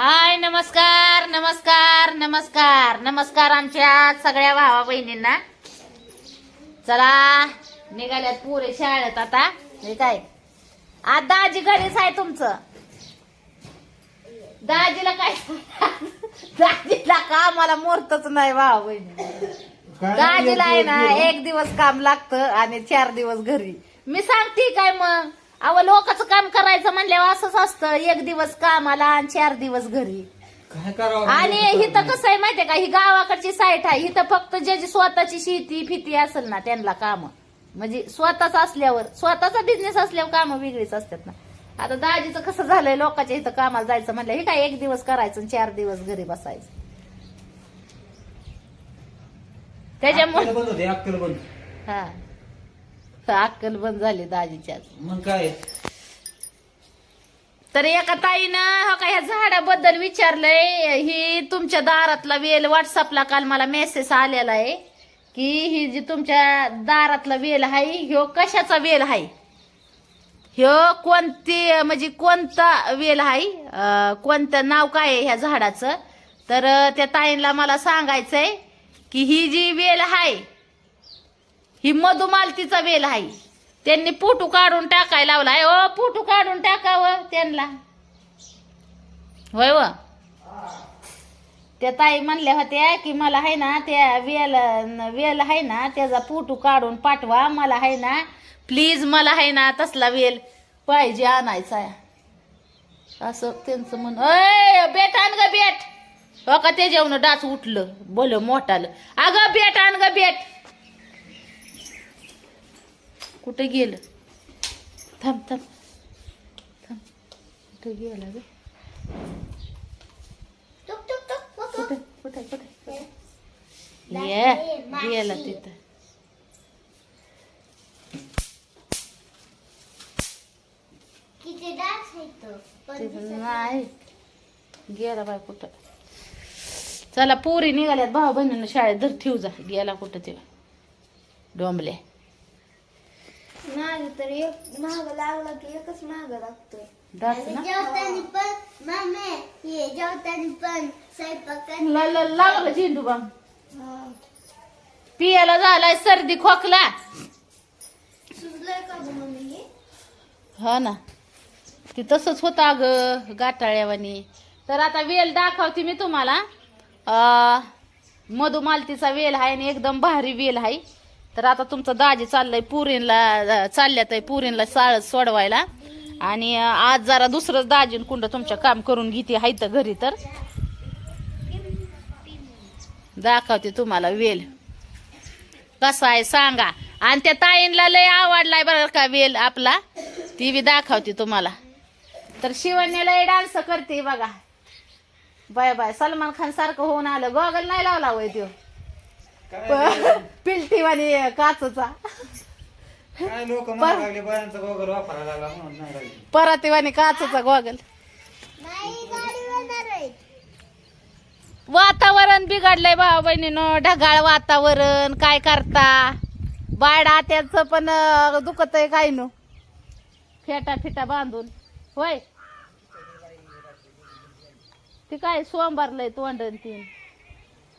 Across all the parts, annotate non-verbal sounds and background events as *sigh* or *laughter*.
हाय नमस्कार नमस्कार नमस्कार. नमस्कार आमच्या सगळ्या भावा बहिणींना. चला निघाल्यात पुरे शाळेत आता. हे काय? आज दाजी घरीच आहे तुमचं. दाजीला काय? दाजीला कामाला मोरतच नाही भावा बहिणी? दाजीला आहे ना एक दिवस काम लागतं आणि चार दिवस घरी. मी सांगते काय मग? अव लोकांचं काम करायचं म्हणल्यावर असंच असतं. एक दिवस कामाला आणि चार दिवस घरी. काय करावं? आणि हिथं कसं आहे माहितीये का? ही गावाकडची साईट आहे. हिथं फक्त ज्याची स्वतःची शेती फिती असेल ना त्यांना काम. म्हणजे स्वतःच असल्यावर स्वतःचा बिझनेस असल्यावर कामं वेगळीच असतात ना. आता दाजीचं कसं झालंय लोकांच्या इथं कामाला जायचं म्हणलं हे काय एक दिवस करायचं आणि चार दिवस घरी बसायचं? त्याच्यामुळे अक्कल बंद होते अक्कल बंद. हा. अक्कल बंद झाली दाजीच्या मग काय? तर एका ताईनं हो का ह्या झाडाबद्दल विचारलंय. ही तुमच्या दारातला वेल व्हॉट्सअपला काल मला मेसेज आलेला आहे की ही जी तुमच्या दारातला वेल आहे ह्यो कशाचा वेल आहे? ह्यो कोणती म्हणजे कोणता वेल आहे? कोणतं नाव काय आहे ह्या झाडाचं? तर त्या ताईंला मला सांगायचंय की ही जी वेल आहे ही मधुमालतीचा वेल आहे. त्यांनी पोटू काढून टाकायला आहे ओ पोटू काढून टाकावं त्यांना. होय व? त्या ताई म्हणल्या होत्या की मला आहे ना त्या वेल वेल आहे ना त्याचा पोटू काढून पाठवा. मला आहे ना प्लीज मला आहे ना तसला वेल पाहिजे आणायचा आहे. असं त्यांचं म्हण अय बेट आण ग बेट हो का ते जेवण डाच उठलं. बोल मोठालं. अगं बेट आण ग बेट कुठे गेलं? थांब थांब. थांब. कुठे गेला ग? कुठे कुठे कुठे ये गेला तिथं. नाही. गेला बाय कुठं? चला पोरी निघाल्यात. भाऊ बहिणीनं शाळेत धर ठेवू जा. गेला कुठं ते डोंबले माग तर एक महाग लागला की एकच महाग लागतोय. ना. जेवताना पण मामे हे जेवताना पण स्वयंपाक ला- ला- लागलं झेंडू बाम. पियाला झालाय सर्दी खोकला. सुचलंय का गं मम्मी हे? हा ना. ती तसंच होतं अगं गाठाळ्यावानी तर आता वेल दाखवते मी तुम्हाला. अं, मधुमालतीचा वेल आहे आणि एकदम भारी वेल आहे. तर आता तुमचं दाजी चाललंय पुरीनला चालल्यात आहे पुरीला साळत सोडवायला. आणि आज जरा दुसरंच दाजीन कुंड तुमच्या काम करून घेते हाय तर घरी तर. दाखवते तुम्हाला वेल. कसा आहे सांगा. आणि त्या ताईंला लय आवडलाय बरं का वेल आपला. ती बी दाखवते तुम्हाला. तर शिवण्याला लय डान्स करते बघा. Bye bye. सलमान खान सारखं होऊन आलं. गॉगल नाही लावला वय त्यो. पिलटीवाणी काचचा. काय लोक म्हणायला लागले बायांचा गोगर वापरायला लागला म्हणून नाही लागले. परातीवाणी काचचा गॉगल. वातावरण बिघडलंय भाऊ बहिणीनं. ढगाळ वातावरण काय करता? बायडा त्याचं पण दुखत आहे काय नो. फेटा फिटा बांधून. होय? ती काय सोमवारलंय तोंडन तीन.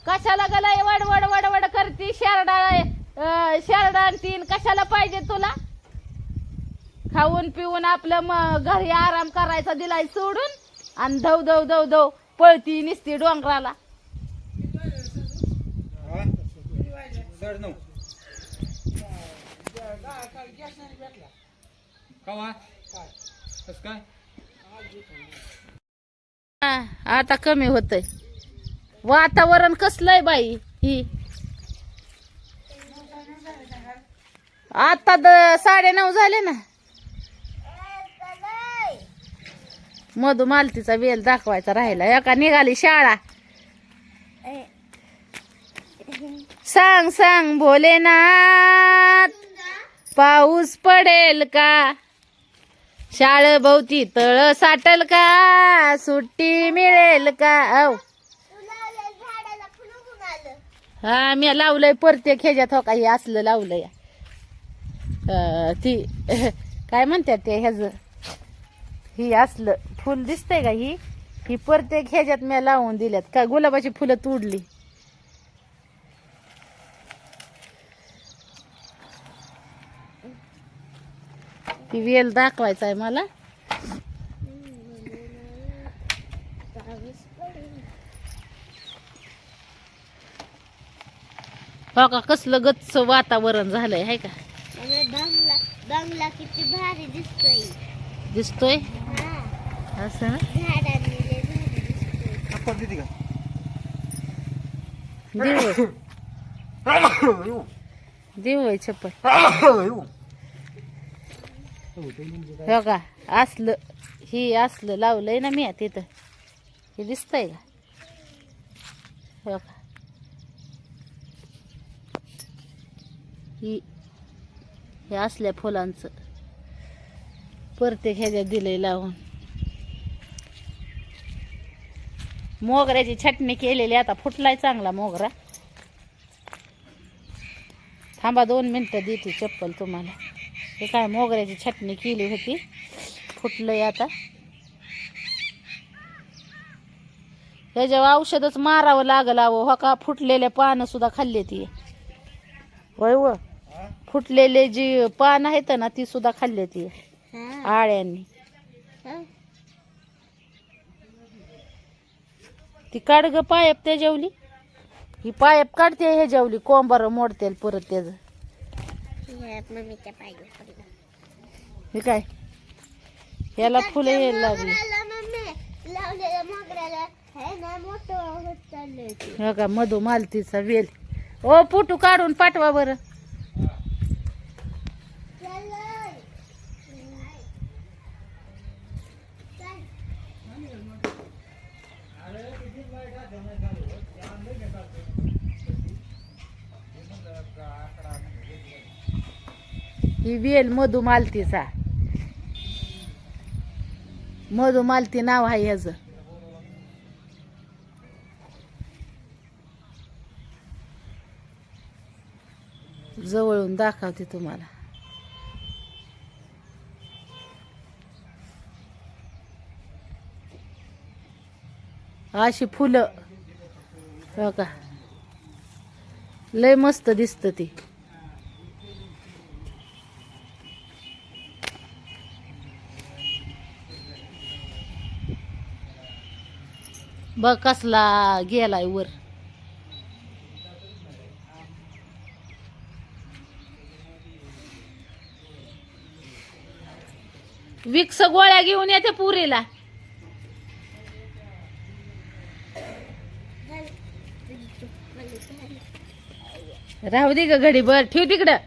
कशाला गलाय? वड वड वड वड करती शेरडा शेरडा तीन. कशाला पाहिजे तुला? खाऊन पिऊन आपलं घरी आराम करायचा दिलाय सोडून आणि धव धव धव धव पळती निसती डोंगराला. आता कमी होतंय. वातावरण कसलंय बाई ही? आता द साडे नऊ झाले ना. मधु मालतीचा वेल दाखवायचा राहिला. एका निघाली शाळा. सांग सांग भोलेनाथ पाऊस पडेल का? शाळेभोवती तळ साटल का? सुट्टी मिळेल का? औ. हा मी लावलंय प्रत्येक खेज्यात हो का हे असलं लावलंय. ती काय म्हणतात ते ह्याच ही असलं फुल दिसतंय का ही? ही प्रत्येक ह्याच्यात मी लावून दिल्यात. काय गुलाबाची फुलं तोडली? ती वेल दाखवायचा आहे मला. हो का? कसलं गच्च वातावरण झालंय हाय का? आणि बंगला बंगला किती भारी दिसतोय. दिसतोय? हा. असं देऊ देऊ आहे चप्पल. हो का? असलं ही असलं लावलंय ना मी तिथं. हे दिसतंय का? हो का? ही हे असल्या फुलांचं. प्रत्येक ह्याच्यात दिलंय लावून. मोगऱ्याची छटणी केलेली आता फुटलाय चांगला मोगरा. थांबा दोन मिनटं देते चप्पल तुम्हाला. हे काय मोगऱ्याची छटणी केली होती? फुटलंय आता. ह्याच्यावर औषधच मारावं लागलं अहो हो का? फुटलेले पानं सुद्धा खाल्ली ती. वय व? फुटलेले जी पान आहेत ना ती सुद्धा खाल्ली ती. हा. आळ्यांनी. ती काढ ग पायप त्या जेवली. ही पायप काढते हे जेवली. कोंबार मोडते परत त्याच हे काय? याला फुलं यायला लागली. हे ते. हो का मधू मालतीचा वेल. ओ पुटू काढून पाठवा बरं चाललंय. ही वेल मधुमालतीचा मालतीचा. मालती नाव आहे ह्याच. जवळून दाखवते तुम्हाला. अशी फुलं. हो का? लय मस्त दिसत ती. बघ कसला गेलाय वर. विक्स गोळ्या घेऊन येते पुरीला. राहू दे ग घडी बर ठेव तिकडं.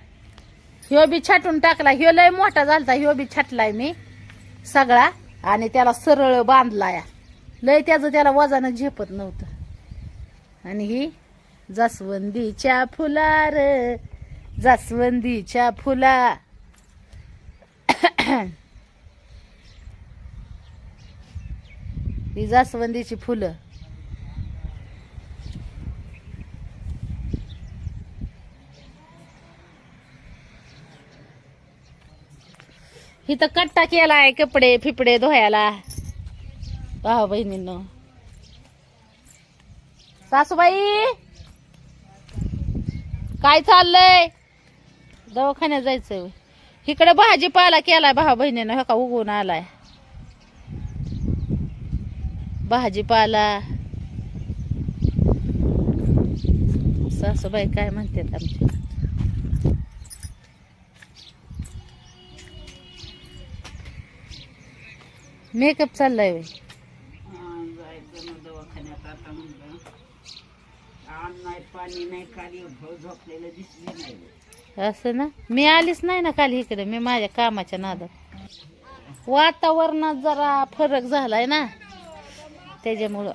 ह्यो बी छाटून टाकला. ह्यो लय मोठा झालता. ह्यो बी छाटलाय मी सगळा. आणि त्याला सरळ बांधलाय. लय त्याचं त्याला वजानं झेपत नव्हतं. आणि ही जास्वंदीच्या फुलार जास्वंदीच्या फुला. ही जास्वंदीची फुलं. इथं कट्टा केला आहे कपडे फिपडे धुवायला. भावा बहिणीनं. सासूबाई! काय चाललंय? दवाखान्यात जायचंय. इकडे भाजीपाला केलाय भाऊ बहिणीनं हो का उगवून आलाय. भाजीपाला. सासूबाई काय म्हणतात आमची? मेकअप चाललाय होय. जायचं मग दवाखान्यात आता म्हणलं आण नाही पाणी नाही झोपलेलं दिसली नाही असं ना? मी आलीच नाही ना काल इकडे. मी माझ्या कामाच्या नादात. वातावरणात जरा फरक झालाय ना? त्याच्यामुळं.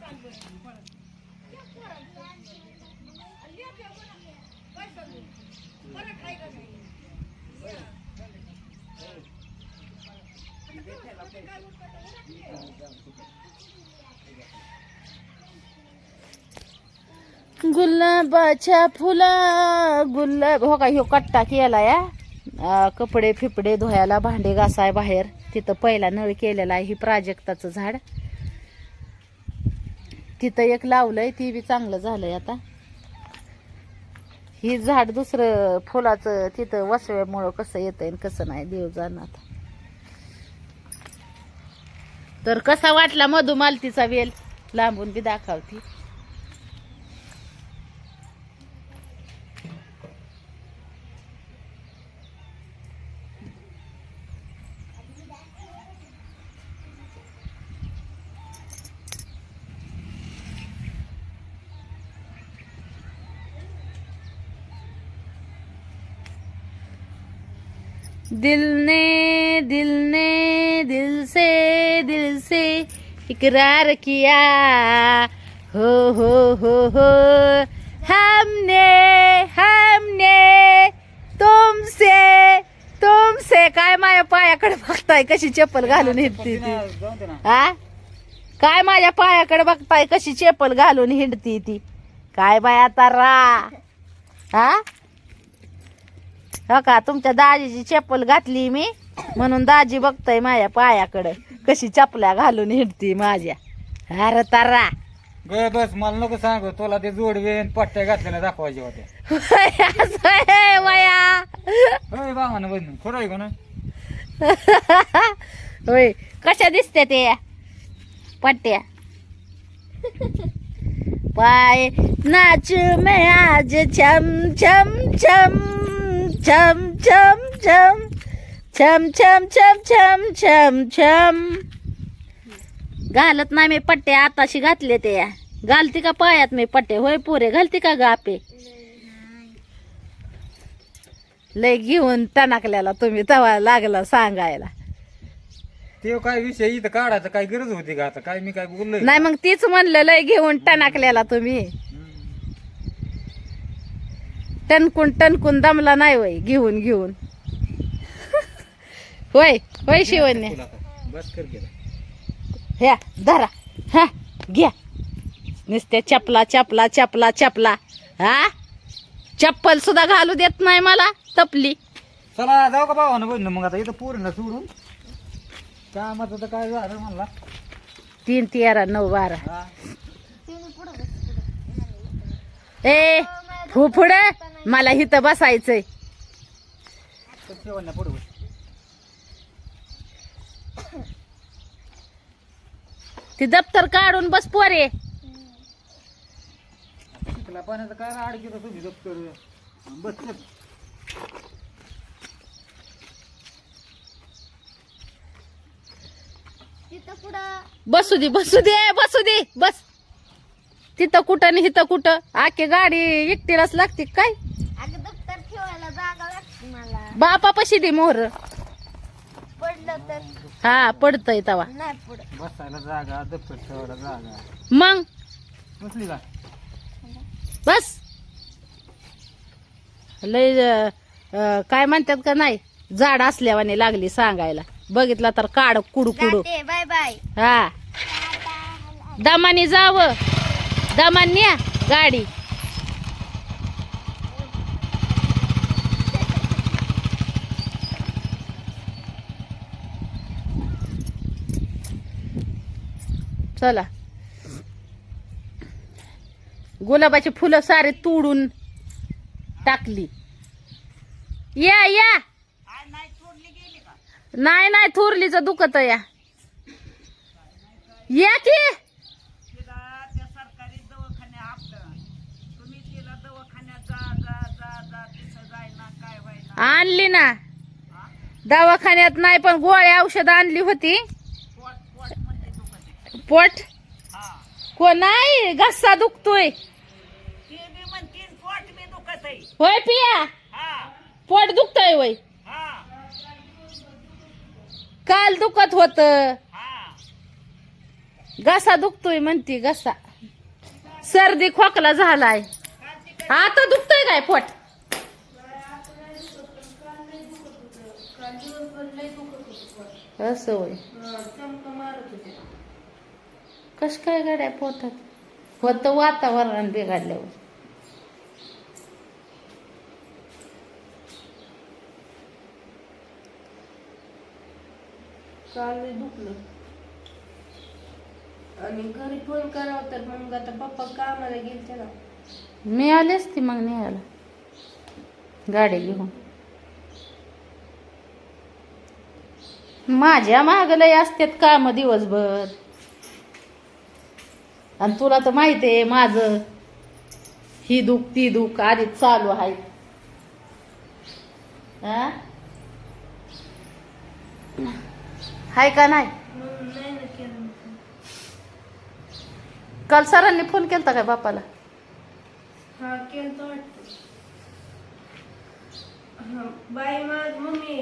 गुलाबाच्या फुला गुलाब हो का ह्यो कट्टा केला या कपडे फिपडे धुवायला भांडे घासाय बाहेर. तिथं पहिला नळ केलेला आहे ही प्राजक्ताचं झाड. तिथं एक लावलंय ती बी चांगलं झालंय आता. ही झाड दुसरं फुलाचं तिथं वसव्यामुळं कसं येतंय आणि कसं नाही देव जाणार तर कसा वाटला मधुमालतीचा वेल? लांबून बी दाखवती दिल ने दिल ने दिल से दिल से इकरार किया। हो हो हो हो। हमने हमने तुमसे तुमसे काय माझ्या पायाकडे बघताय? कशी चप्पल घालून हिंडती ती? हा काय माझ्या पायाकडे बघताय? कशी चप्पल घालून हिंडती ती? काय बाय आता रा? हा हो का? तुमच्या दाजीची चप्पल घातली मी? म्हणून दाजी बघताय माझ्या पायाकडे. कशी चपल्या घालून हिंडती माझ्या. अरे तारा. ग बस मला नको सांगू. तुला ते जोडवे पट्ट्या घातलेल्या दाखवायचे होते *laughs* असं आहे वया. होय बाबा ना बघ खरं आहे का ना? *laughs* होय. कशा दिसते ते? पट्ट्या. *laughs* पाय नाच में आज छम छम छम छम छम छम. छम छम छम छम छम छम. घालत नाही मी पट्टे आताशी घातले ते. घालती का पायात मी पट्टे? होय पुरे घालती का गापे? लय घेऊन टणाकल्याला तुम्ही तवा लागला सांगायला. ते काय विषय इथं काढायचं काय गरज होती का आता? काय मी काय बोललोय? नाही मग तीच म्हणलं लय घेऊन टणाकल्याला तुम्ही. टणकून टणकून दमला नाही वय घेऊन घेऊन. होय होय शिवण्य. बस कर ह्या धरा. हा घ्या. नुसत्या चपला चपला चपला चपला. हा? चप्पल सुद्धा घालू देत नाही मला तपली. चला जाऊ का भावानं मग आता इथं पोरीला सोडून. कामाचं तर काय झालं म्हणला. तीन तेरा नऊ बारा. हा. ए फुफुड मला इथं बसायचंय. तर शेवण्या पुढे बस. ती दप्तर काढून बस पोरे. तुला पाण्याचं काय अडकी तुम्ही दप्तर? बस चल. तिथं पुढं. बसू दे बसू दे बसू दे बस. तिथं कुठं आणि इथं कुठं? आखे गाडी एकटीलाच लागते काय? अगं दप्तर ठेवायला जागा लागते मला. बापापाशी दे मोहर. पडलं तर. हा पडतय तवा. नाही पुढं. बसायला जागा दप्तर ठेवायला जागा. मग? बसली का? बस. लय अं, अं, काय म्हणतात का नाही? झाड असल्यावाने लागली सांगायला. बघितला तर काढ कुडू कुडू. जाते बाय बाय. हा. दमानी जाव. दमान न्या गाडी. चला. गुलाबाची फुलं सारे तोडून टाकली. या या. नाही नाही थोरलीच दुखत या. या की. आणली ना. दवाखान्यात नाही पण गोळ्या औषध आणली होती. पोट? को नाही? घसा दुखतोय. होय पिया? पोट दुखतोय वय काल दुखत होत. घसा दुखतोय म्हणती घसा. सर्दी खोकला झालाय. आता दुखतोय काय पोट? असं होय. कस काय गाड्या पोटात? होत वातावरण बिघडल्यावर. आणि घरी फोन करावं तर मग आता पप्पा कामाला गेलते ना. मी आलेच ती मग न्यायला. गाडी घेऊन. माझ्या मागलंय असतात काम दिवसभर. आणि तुला तर माहिती आहे माझं ही दुख ती दुख आधीच चालू आहे? हाय का नाही? केलं काल सरांनी फोन केलता काय बापाला? हा केलं हा बाई माझ मम्मी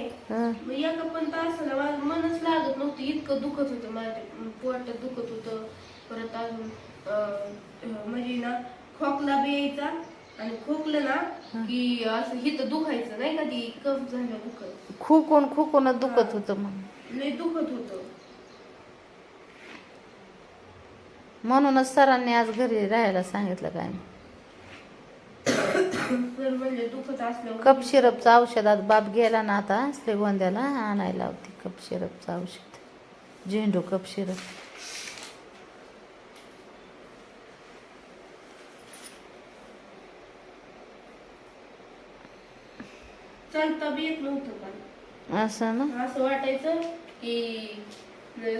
एका पण तासाला माझं मनच लागत नव्हतं इतकं दुखत होतं माझ्या पोटात दुखत होतं. परत अजून म्हणजे ना खोकला बी यायचा आणि खोकलं ना की असं हिथं दुखायचं नाही का? ती कफ झालं दुखत. खुकून खुकूनच दुखत होतं मग. लय दुखत होतं. म्हणूनच सरांनी आज घरी राहायला सांगितलं काय तर म्हणजे दुखत असल्यावर कप सिरपचं औषधात बाप गेला ना आता श्रीगोंद्याला आणायला होती कप सिरपचं औषध. झेंडू कप सिरप चालता बी येत नव्हतं मला असं ना? असं वाटायचं की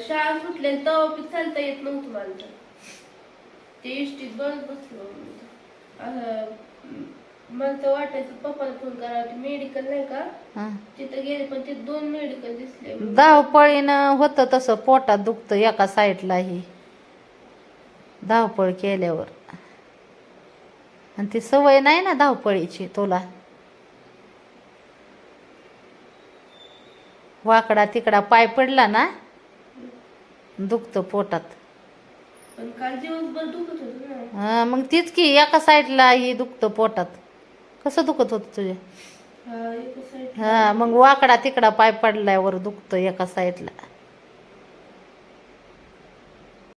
शाळा सुटले तेव्हा बी चालता येत नव्हतं मला तर. ते इष्टीत बस बसलो. मी. असं मला तर वाटायचं पप्पाला फोन करा ते मेडिकल नाही का? हं. तिथं गेले पण ते दोन मेडिकल दिसले. धावपळीनं होतं तसं पोटात दुखतं एका साईडलाही. धावपळ केल्यावर. आणि ती सवय नाही ना धावपळीची तुला? वाकडा तिकडा पाय पडला ना दुखतं पोटात. पण काल दिवसभर दुखत होत ना. हा, मग तीच की एका साईडला ही दुखतं पोटात. कसं दुखत होतं तुझ्या हा एका हा मग वाकडा तिकडा पाय पडल्यावर दुखतं एका साईडला.